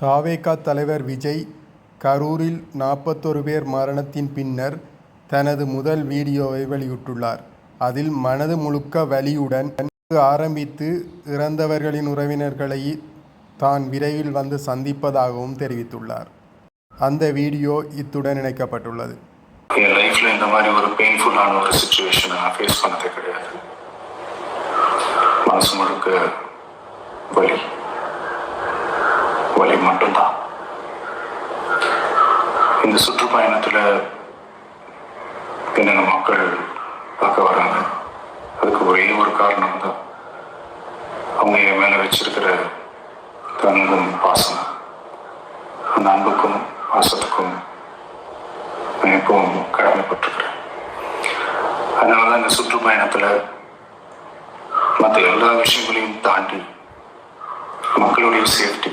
தாவேகா தலைவர் விஜய் கரூரில் நாற்பத்தொரு பேர் மரணத்தின் பின்னர் தனது முதல் வீடியோவை வெளியிட்டுள்ளார். அதில் மனது முழுக்க வலியுடன் ஆரம்பித்து இறந்தவர்களின் உறவினர்களை தான் விரைவில் வந்து சந்திப்பதாகவும் தெரிவித்துள்ளார். அந்த வீடியோ இத்துடன் இணைக்கப்பட்டுள்ளது. என் லைஃப்ல இந்த மாதிரி ஒரு பெயின்ஃபுல்லான ஒரு சுச்சுவேஷனை நான் ஃபேஸ் பண்ணதே கிடையாது மனசு முழுக்க வலி வலி மட்டும்தான். இந்த சுற்றுப்பயணத்தில் என்னென்ன மக்கள் பார்க்க வராங்க? அதுக்கு ஒரே ஒரு காரணம் தான் அவங்க என் மேலே வச்சிருக்கிற அன்பும் பாசம் அந்த அன்புக்கும் பாசத்துக்கும் நான் எப்பவும் கடமைப்பட்டிருக்கிறேன். அதனால தான் இந்த சுற்றுப்பயணத்தில் மற்ற எல்லா விஷயங்களையும் தாண்டி மக்களுடைய சேஃப்டி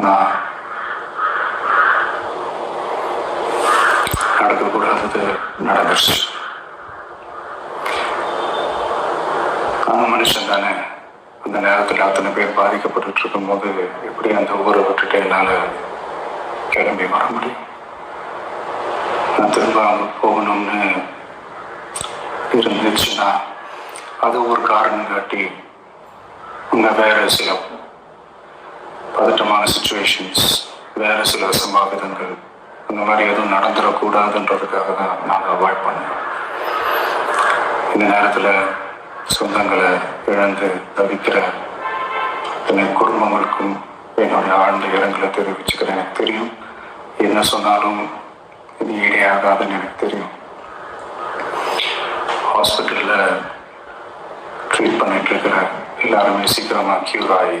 ஆனால் நடக்கக்கூடாதது நடந்துச்சு நான் மனுஷன் தானே அந்த நேரத்தில் அத்தனை பேர் பாதிக்கப்பட்டு இருக்கும்போது எப்படி அந்த ஊரை விட்டுட்டு என்னால் கிளம்பி வர முடியும் நான் திரும்ப அங்கே போகணும்னு இருந்துச்சுன்னா அது ஒரு காரணம் காட்டி அங்கே வேற சில பதட்டமான சுச்சுவேஷன்ஸ் வேறு சில சம்பாவிதங்கள் அந்த மாதிரி எதுவும் நடந்துடக்கூடாதுன்றதுக்காக தான் நாங்கள் அவாய்ட் பண்ணோம். இந்த நேரத்தில் சொந்தங்களை இழந்து தவிக்கிற அத்தனை குடும்பங்களுக்கும் என்னுடைய ஆழ்ந்த இடங்களை தெரிவிச்சுக்கிறேன். எனக்கு தெரியும். என்ன சொன்னாலும் இது ஈடையாகாதுன்னு எனக்கு தெரியும். ஹாஸ்பிட்டலில் ட்ரீட் பண்ணிட்டு இருக்கிற எல்லாருமே சீக்கிரமாக க்யூர் ஆகி